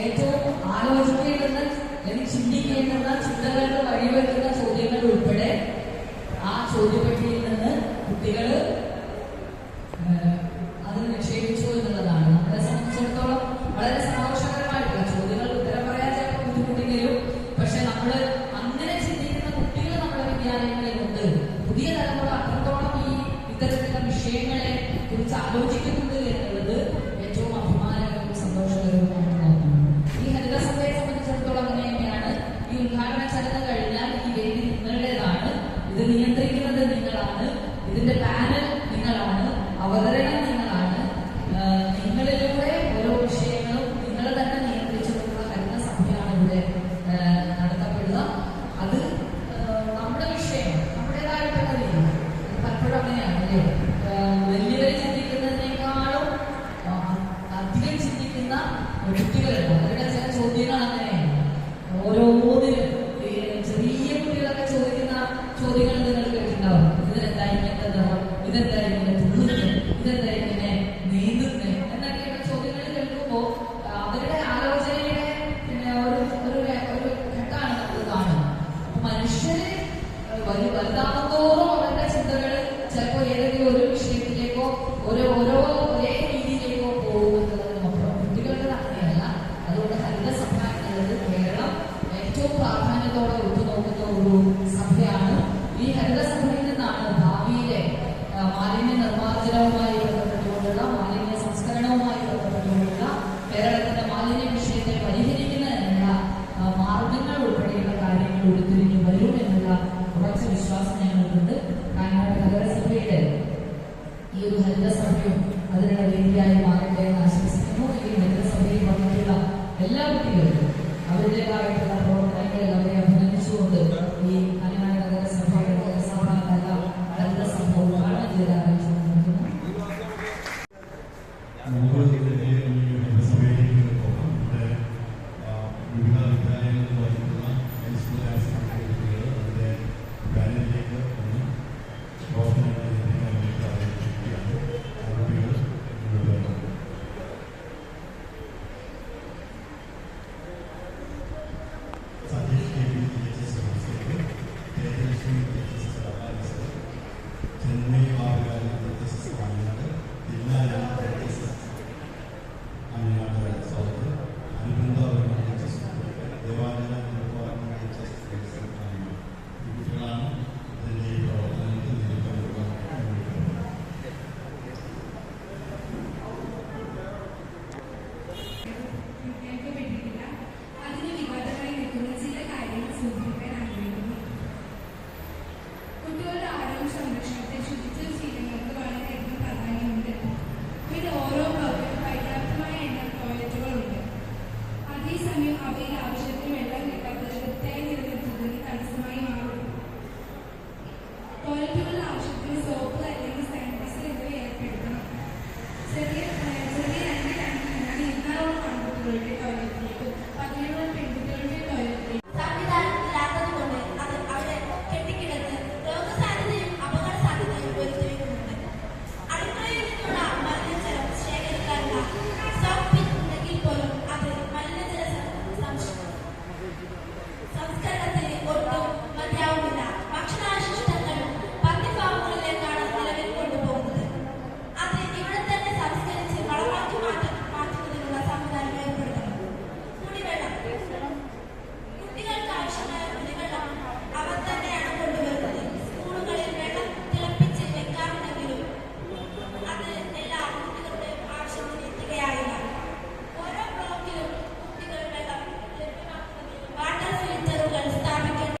ഏറ്റവും ആലോചിക്കേണ്ടുന്ന അല്ലെങ്കിൽ ചിന്തിക്കേണ്ടുന്ന ചിന്തകൾക്ക് വഴിവെക്കുന്ന ചോദ്യങ്ങൾ ഉൾപ്പെടെ ആ ചോദ്യപ്പെട്ടിയിൽ നിന്ന് കുട്ടികൾ അത് നിക്ഷേപിച്ചു എന്നുള്ളതാണ്. നമ്മളെ സംബന്ധിച്ചിടത്തോളം വളരെ സന്തോഷകരമായിട്ടുള്ള ചോദ്യങ്ങൾ ഉത്തരം പറയാൻ ചിലപ്പോൾ ബുദ്ധിമുട്ടിനെങ്കിലും പക്ഷെ നമ്മൾ അങ്ങനെ ചിന്തിക്കുന്ന കുട്ടികൾ നമ്മുടെ വിദ്യാലയങ്ങളിൽ പുതിയ തലമുറ അത്രത്തോളം ഈ ഇത്തരത്തിലുള്ള വിഷയങ്ങളെ കുറിച്ച് ആലോചിക്കുന്നു. ಬಲಿ ಬಲಿದಾನ ഈ ഒരു ഹരിതസഭയും അതിനുള്ള വേദിയായി മാറട്ടെ എന്ന് ആശംസിക്കുന്നു. ഈ ഹരിതസഭയിൽ വന്നിട്ടുള്ള എല്ലാ കുട്ടികളും അവരുടേതായിട്ടുള്ള പ്രവർത്തനങ്ങളിൽ അവരെ അഭിനന്ദിച്ചുകൊണ്ട് ഈ കുട്ടികളുടെ ആരോഗ്യ സംരക്ഷണത്തെ ശുചിത്വ ശീലങ്ങൾക്ക് വളരെയധികം പ്രാധാന്യമുണ്ട്. പിന്നെ ഓരോ ബ്ലോക്കിലും പര്യാപ്തമായ എണ്ണം ടോയ്ലറ്റുകളുണ്ട് അതേസമയം അവയിൽ ആവശ്യത്തിന് വെള്ളം കിട്ടാത്തത് വൃത്തിയായി നിലനിർത്തുന്നത് തടസ്സമായി മാറും. ടോയ്ലറ്റുകളുടെ ആവശ്യത്തിന് സോപ്പ് അല്ലെങ്കിൽ സാനിറ്റൈസർ എന്നിവ ഏർപ്പെടുത്തണം. ചെറിയ ചെറിയ രണ്ട് രണ്ട് ഇരുന്നാറോളം ആൺകുട്ടികളുടെ ടോയ്ലറ്റ്.